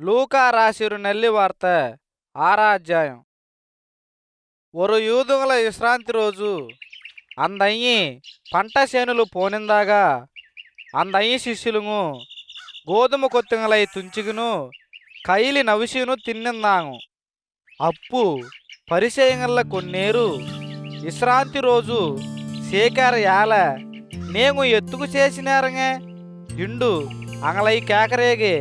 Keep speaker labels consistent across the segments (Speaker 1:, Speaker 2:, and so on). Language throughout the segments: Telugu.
Speaker 1: లూకా రాసిరు నెల్లి వార్త ఆరా అధ్యాయం ஒரு యూదుల విశ్రాంతి రోజు అందయ్యి పంట చేనులు పోనిందాగా అందయ్యి శిష్యులుము గోధుమ కొత్తింగలై తుంచిగును కైలి నవిసిను తిన్నిందాము. అప్పు పరిచయంగల్ల కొన్నేరు విశ్రాంతి రోజు సేకార యాల నేను ఎత్తుకు చేసినారంగే ఇండు అంగలై కేకరేగే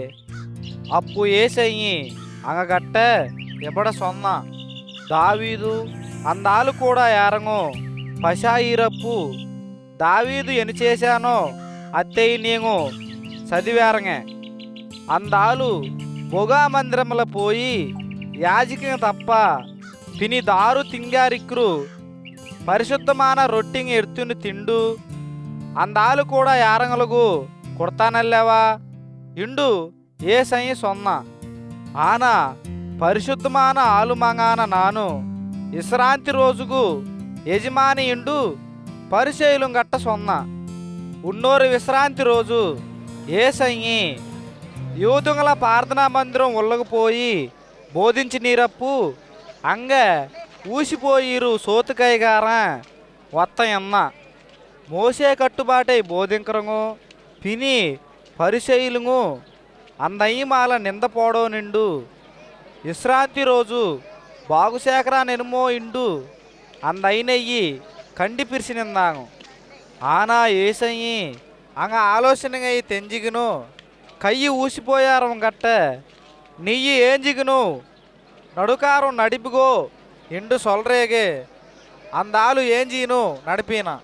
Speaker 1: అప్పు ఏసయ్యి అంగగట్ట ఎబడ సొన్న దావీదు అందాలు కూడా ఏరంగు పశాయిరప్పు దావీదు ఎని చేశానో అత్తయ్య నేను చదివేరంగే అందాలు బొగా మందిరముల పోయి యాజకిన తప్ప పిని దారు తింగారిక్రు పరిశుద్ధమాన రొట్టింగ్ ఎడుతుని తిండు. అందాలు కూడా యారంగలుగు కుడతానల్లేవా? ఇండు ఏ సై సొన్న ఆన పరిశుద్ధమాన ఆలుమంగాన నాను విశ్రాంతి రోజుకు యజమాని ఇండు పరిచయులు గట్ట సొన్న. ఉన్నోరు విశ్రాంతి రోజు ఏ యూతుంగల ప్రార్థనా మందిరం ఉల్లకపోయి బోధించి నీరప్పు అంగ ఊసిపోయిరు సోతుకైగారా వత్తయన్న మోసే కట్టుబాటై బోధింకరము పిని పరిచయులుము అందయ్యి మాల నిందపోడో నిండు. విశ్రాంతి రోజు బాగుశేఖరా నెనుమో ఇండు. అందైనయ్యి కండి పిరిసినిందాము ఆనా ఏసయ్యి అంగ ఆలోచనగై తెంజిగును. కయ్యి ఊసిపోయారం గట్ట. నెయ్యి ఏంజిగును? నడుకారం నడిపిగో ఎండు సొలరేగే. అందాలు ఏంజీను నడిపిన.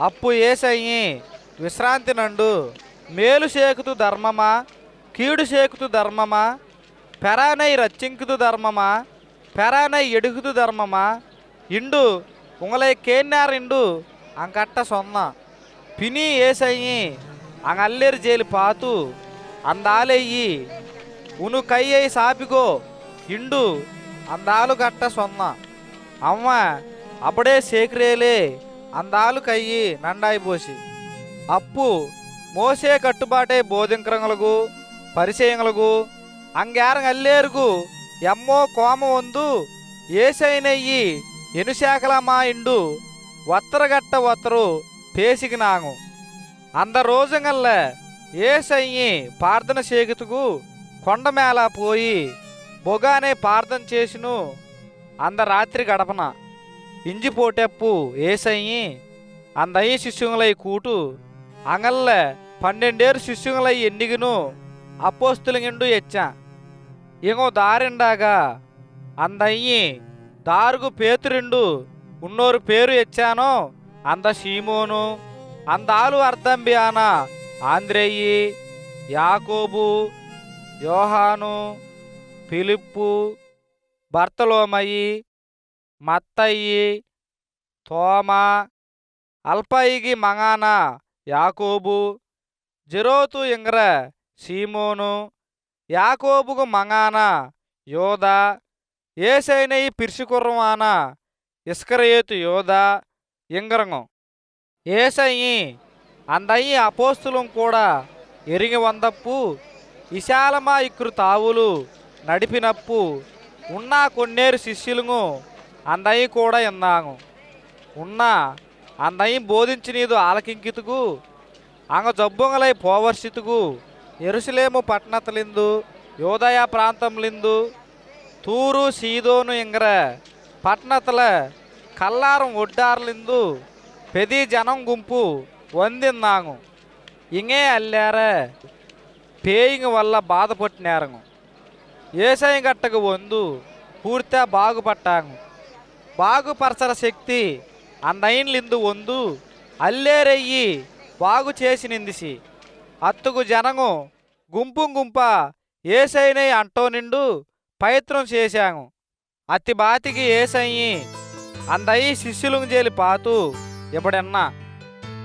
Speaker 1: అప్పు ఏసయ్యి విశ్రాంతి నండు. మేలు సేకుతు ధర్మమా? కీడు సేకుతు ధర్మమా పెరానై రచ్చింకుతు ధర్మమా పెరానై ఎడుగుతు ధర్మమా ఇండు உங்களை கேன்னாரிண்டு அங்கட்ட சொன்னான் பினி ஏசையி அங்க அல்லேர் ஜெயிலு பார்த்து அந்த ஆளையி உனு கையை சாப்பிக்கோ ఇండు అందాలు గట్ట సొన్న అమ్మ అప్పుడే సేకరేలే అందాలు కయ్యి నండాయి పోసి అప్పు మోసే కట్టుబాటే బోధింకరంగలకు పరిచయంగలకు అంగారం అల్లేరుకు ఎమ్మో కోమ వందు ఏసైనయ్యి ఎనుశాఖల మా ఇండు ఒత్తరగట్ట ఒత్తరు పేసికినాము అంద రోజంగల్ల ఏసయ్యి ప్రార్థన చేగుతుకు కొండ మేళ పోయి బొగానే ప్రార్థన చేసిను అంద రాత్రి గడపన. ఇంజి పోటెప్పు ఏసయ్యి అందయ్యి శిష్యులై కూటు అంగల్ల పన్నెండేరు శిష్యులై ఎన్నిగిను అపోస్తులిండు ఎచ్చా. ఇంకో దారిండాగా అందయ్యి దారుగు పేతురిండు ఉన్నోరు పేరు ఎచ్చానో అంద షీమోను అందాలు అర్ధంబియాన ఆంద్రేయి యాకోబు యోహాను ఫిలిప్పు భర్తలోమయ్యి మత్తయి తోమా అల్పయిగి మంగాన యాకోబు జిరోతు ఇంగ్ర సీమోను యాకోబుకు మంగాన యోధ ఏసైనయి పిర్సికుర్రమాన ఇస్కరయేతు యోధ ఇంగరంగం ఏసయ్యి అందయ్యి అపోస్తులం కూడా ఎరిగి వందప్పు విశాలమా ఇక్కురు తావులు నడిపినప్పు ఉన్నా కొన్నేరు శిష్యులను అందయ్యి కూడా ఎన్నాము. ఉన్నా అందయ్యి బోధించినీదు ఆలకింకితుకు అంగ జబ్బొంగలై పోవర్షితుకు ఎరుసలేము పట్టణతలిందు యోదయ ప్రాంతంలిందు తూరు సీదోను ఇంగర పట్టణతల కల్లారం ఒడ్డార్లిందు పెది జనం గుంపు వందిన్నాము. ఇంగే అల్లార పేయింగ్ వల్ల బాధపట్టినారంగు ఏసయం గట్టకు వందు పూర్తిగా బాగుపట్టాము. బాగుపరచర శక్తి అందైన్లిందు వందు అల్లేరెయ్యి బాగు చేసినిందిసి అత్తుకు జనము గుంపు గుంప ఏసైనై అంటో నిండు ప్రయత్నం చేశాము. అతి బాతికి ఏసయ్యి అందయి శిష్యులు చేలి పాతు ఎప్పుడన్నా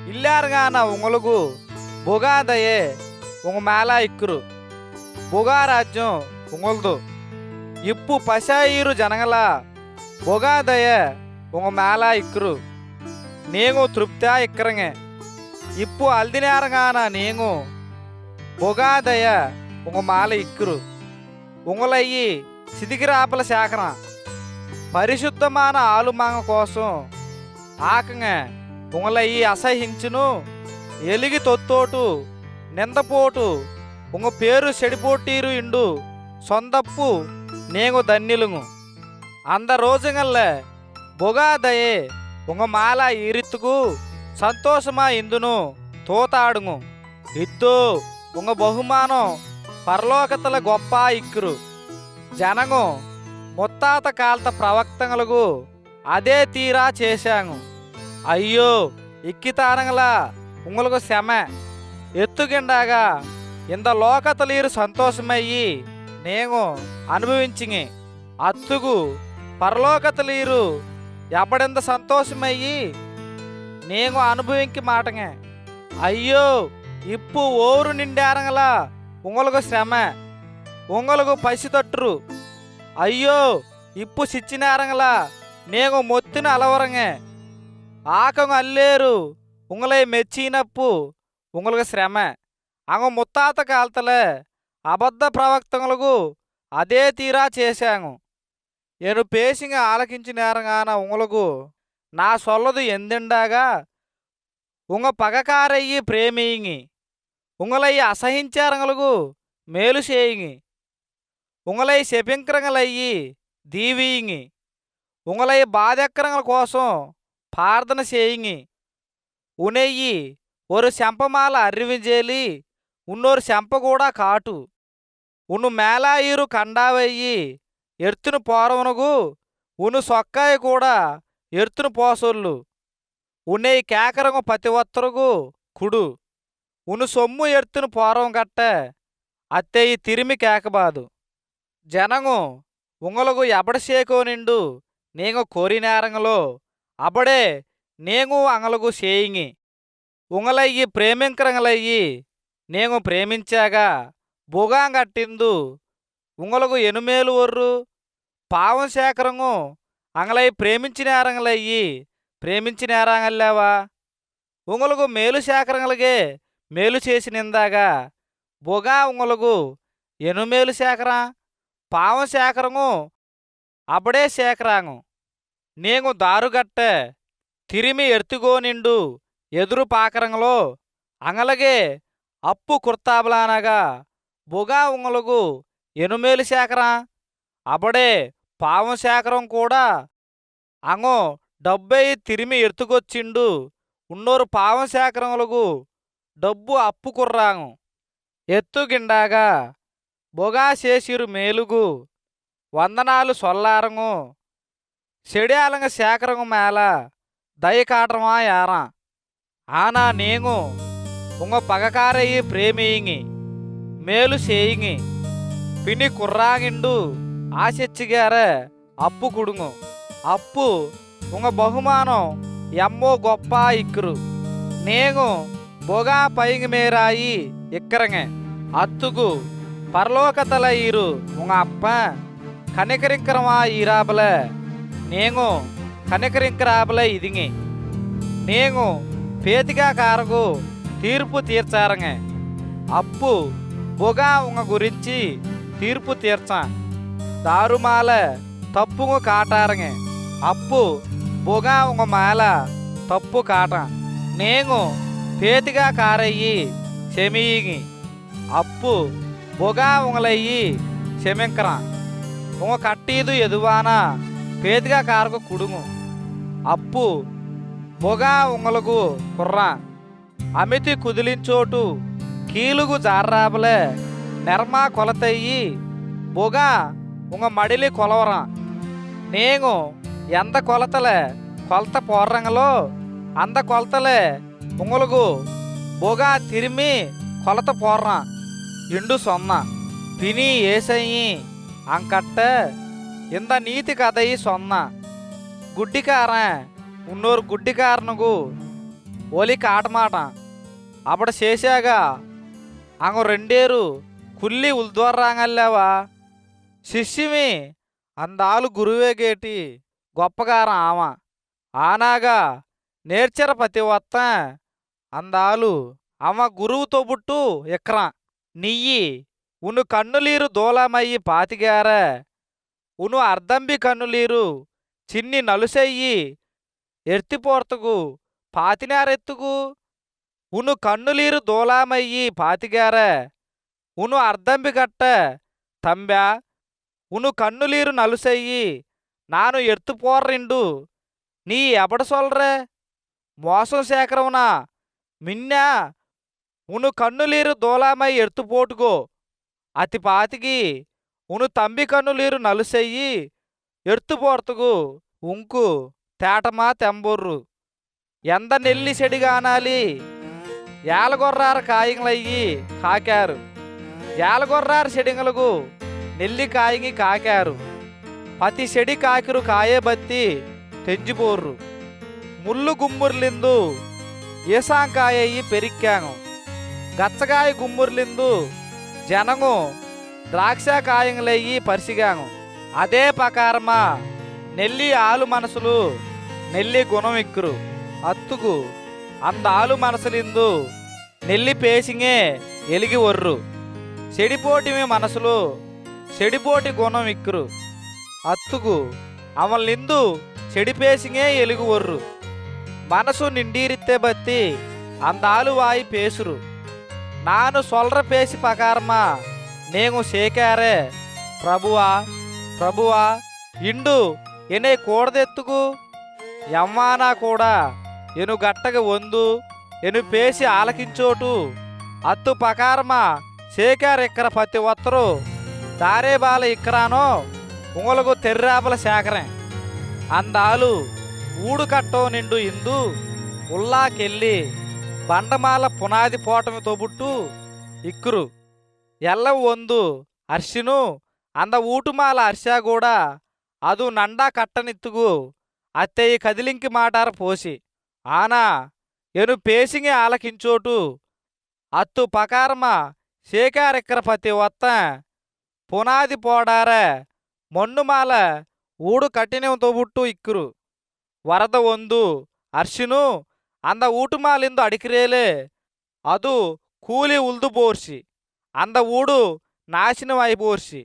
Speaker 1: ఇల్లారుగాన ఉంగలుగు బొగాదయే ఉంగ మేళ ఇక్కురు. బుగారాజ్యం ఉంగలదు. ఇప్పు పశాయిరు జనగల బుగాదయ ఉంగ మేళ ఇక్కురు. నేను తృప్తా ఇక్కరంగే. ఇప్పు అల్దినేరగాన నేను బొగాదయ ఉంగ మాల ఇక్కురు. ఉంగలయ్యి సిదిగిరాపల శాఖన. పరిశుద్ధமான ఆలుమాంగ కోసం ఆకంగా ఉంగలయ్యి అసహించును. ఎలిగి తొత్తోటు నిందపోటు ఉంగ పేరు చెడిపోటీరు ఇండు సొందప్పు నేను దన్నిలుగు. అంద రోజుగల్ల బొగాదయే ఉంగ మాల ఈరిత్తుకు సంతోషమా ఇందును? తోతాడుగు ఇద్దు ఉంగ బహుమానం పరలోకతల గొప్ప ఇక్కురు. జనము ముత్తాత కాల్త ప్రవక్తలకు అదే తీరా చేశాను అయ్యో ఇక్కితానంగలా ఉంగలకు శమ. ఎత్తుగిండాగా ఇంత లోకతలీరు సంతోషమయ్యి నేను అనుభవించిని. అత్తుగు పరలోకతలీరు ఎప్పడింత సంతోషమయ్యి నేను అనుభవించి మాటంగే. అయ్యో ఇప్పు ఓరు నిండారంగలా ఉంగలకు శ్రమ ఉంగలకు పసితట్టురు. అయ్యో ఇప్పు సిచ్చినారంగలా నేను మొత్తిన అలవరంగే. ఆకం అల్లేరు ఉంగలై మెచ్చినప్పు ఉంగలకు శ్రమ. అంగ ముత్తాత కాలతలే అబద్ధ ప్రవక్తలకు అదే తీరా చేశాను నేను పేసింగ ఆలకించినారంగాన ఉంగలకు నా సొల్లదు ఎందిండాగా? ఉంగ పగకారయ్యి പ്രേമിയിങ്ങി ఉంగలయ్యి అసహించారంగలుగు మేలు చేయింగి ఉంగలయ్యి ശപിంకరంగలయ్యి దీవీయింగి ఉంగలయ్యి బాధక్రంగల కోసం ప్రార్థన చేయింగి ఉనెయ్యి ఒరు శంపమాల అరివిజేలి ఉన్నోరు శంప కూడా కాటు. ఉను మేలాయిరు కండావయ్యి ఎర్తును పోరవునగు ఉను సొక్కాయి కూడా ఎర్తును పోసొల్లు ఉన్నేయి కేకరము పతి ఒత్తరుగు కుడు. ఉను సొమ్ము ఎర్తును పోరం గట్ట. అత్తేయి తిరిమి కేకబాదు. జనము ఉంగలకు ఎబడసేకో నిండు. నేను కోరినేరంగలో అబడే నేను అంగలగు సేయింగి. ఉంగలయ్యి ప్రేమింకరంగలయ్యి. నేను ప్రేమించాగా. బుగాంగట్టిందు ఉంగలకు ఎనుమేలు ఒర్రు. పావం అంగలై ప్రేమించి నేరంగలయ్యి ప్రేమించి ప్రేమించినారంగల్లావా ఉంగలకు మేలు సేకరంగలగే మేలు చేసి నిందాగా. బుగా ఉంగలకు ఎనుమేలు సేకరా? పావం శేఖరము అబడే సేకరాంగు నేను దారుగట్టే తిరిమి ఎర్తుగోనిండు ఎదురు పాకరంగలో అంగలగే అప్పు కుర్తాబలానగా. బుగా ఉంగలుగు ఎనుమేలు శేఖరా అబడే పావం కూడా అంగో డబ్బై తిరిమి ఎత్తుకొచ్చిండు. ఉన్నోరు పావం డబ్బు అప్పు కుర్రాము. ఎత్తుగిండాగా బొగాశేషిరు మేలుగు. వందనాలు సొల్లారంగు సెడియాలంగ సేకరంగు మేళ దయకాటమా యారా. ఆనా నేను ఉంగ పగకారయ్యి ప్రేమియింగి మేలు చేయింగి పిని కుర్రాగిండు. ఆశెచ్చిగార అప్పు కుడుంగు అప్పు ఉంగ బహుమానం ఎమ్మో గొప్ప ఇక్కురు నేను బొగా పైంగి మేరాయి ఇక్కరంగ అత్తుకు పరలోకతల ఈరు ఉంగ అప్ప. కనికరింకరమా ఈరాబల. నేను కనికరింకరాబల ఇదింగి. నేను పేతిగా కారకు తీర్పు తీర్చారంగ అప్పు బొగా ఉంగ గురించి తీర్పు తీర్చా. దారుమాల తప్పుగు కాటారంగ అప్పు బొగా ఉంగ మాల తప్పు కాట. నేను పేతిగా కారయ్యి చెమియిగి అప్పు బొగా ఉంగలయ్యి చెమింకరా. ఉంగ కట్టీదు ఎదువాన పేతిగా కారకు కుడుము. అప్పు బొగా ఉంగలకు కుర్రా. అమితి కుదిలించోటు కీలుగు జార్రాబలే నిర్మా కొలతయ్యి బొగా ఉంగ మడిలి కొలవరా నేను ఎంత కొలతలే కొలత పోర్రంగలో అంద కొలతలే ఉంగలుగు బొగా తిరిమి కొలత పోర్రా ఇండు సొన్న పిని ఏసయ్యి అంకట్ట ఇంద నీతి కథయి సొన్న గుడ్డికారன் ఉన్నోరు గుడ్డికారనుగు ఒలి కాటమాట అప్పుడు చేశాగా అంగ రెండేరు కుల్లి ఉల్ద్వరాంగల్లావా శిష్యమి అందాలు గురువేగేటి గొప్పగారం ఆమ. ఆనాగా నేర్చర పతి వత్త అందాలు అమ్మ గురువుతో బుట్టు ఎక్రా నియ్యి ఉను కన్నులీరు దూలమయ్యి పాతిగార. ఉను అర్ధంబి కన్నులీరు చిన్ని నలుసెయ్యి ఎర్తిపోర్తగు పాతినారెత్తుగు. ఉను కన్నులీరు దూలామయ్యి పాతిగార. ఉను అర్ధంబి కట్ట తంబ్యా ఉను కన్నులీరు నలుసయ్యి. నాను ఎత్తుపోర్రిండు నీ ఎబడ సొల్రే? మోసం సేకరమున? మిన్నా? ఉను కన్నులీరు దూలామై ఎత్తుపోటుకో అతి పాతికి ఉను తంబి కన్నులీరు నలుసెయ్యి. ఎత్తుపోర్తుకు ఉంకు తేటమా తెంబొర్రు. ఎంత నెల్లి సెడిగానాలి ఏలగొర్రారు కాయంలయ్యి కాకారు. ఏలగొర్రారు సెడింగలకు నెల్లి కాకారు. పతి సెడి కాకిరు కాయబత్తి తెంజిపోర్రు. ముళ్ళు గుమ్ముర్లిందు ఏసాంకాయయి పెరిక్కాను. గచ్చగాయ గుమ్ముర్లిందు జనము ద్రాక్ష పరిసిగాను. అదే ప్రకారమా నెల్లి ఆలు మనసులు నెల్లి గుణం ఇక్కురు అత్తుకు అంద ఆలు మనసులిందు నెల్లి పేసింగే ఎలిగి ఒర్రు. చెడిపోటి మనసులు చెడిపోటి గుణం ఇక్కురు అత్తుకు అవలిందు చెడిపేసింగే ఎలుగు ఒర్రు మనసు నిండీరిత్తే బత్తి అందాలు వాయి పేసురు. నాను సొల్ర పేసి పకారమా నేను సేకారే. ప్రభువా ప్రభువా ఇండు ఎనే కూడదెత్తుకు ఎమ్మానా కూడా ఎను గట్టగ వందు ఎను పేసి ఆలకించోటు. అత్తు పకారమా సేకారెక్కర పత్తి ఒత్తరు. దారే బాల ఇక్కరానో ఉంగలకు తెర్రాపల సేకరం అందాలు ఊడు కట్టో నిండు ఇందు ఉల్లాకెళ్ళి బండమాల పునాది పోటమి తోబుట్టు ఇక్కురు. ఎల్ల వందు అర్షిను అంద ఊటుమాల అర్షా కూడా అదు నండా కట్టనిత్తుగు అత్తయ్య కదిలింకి మాటార పోసి. ఆనా ఎను పేసింగి ఆలకించోటు అత్తు పకారమ శేఖారెక్కర పతి వత్త పునాది పోడార మొన్నుమాల ఊడు కఠినం తోబుట్టు ఇక్కురు వరద ಒಂದು ಅರ್ಶಿನು ಅಂದ ಊಟುಮಾಲಿಂದು ಅಡಿಕಿರೇಲೆ ಅದು ಕೂಲಿ ಉಲ್ದು ಬೋರ್ಸಿ ಅಂದ ಊಡು ನಾಶನವಾಯಿ ಬೋರ್ಸಿ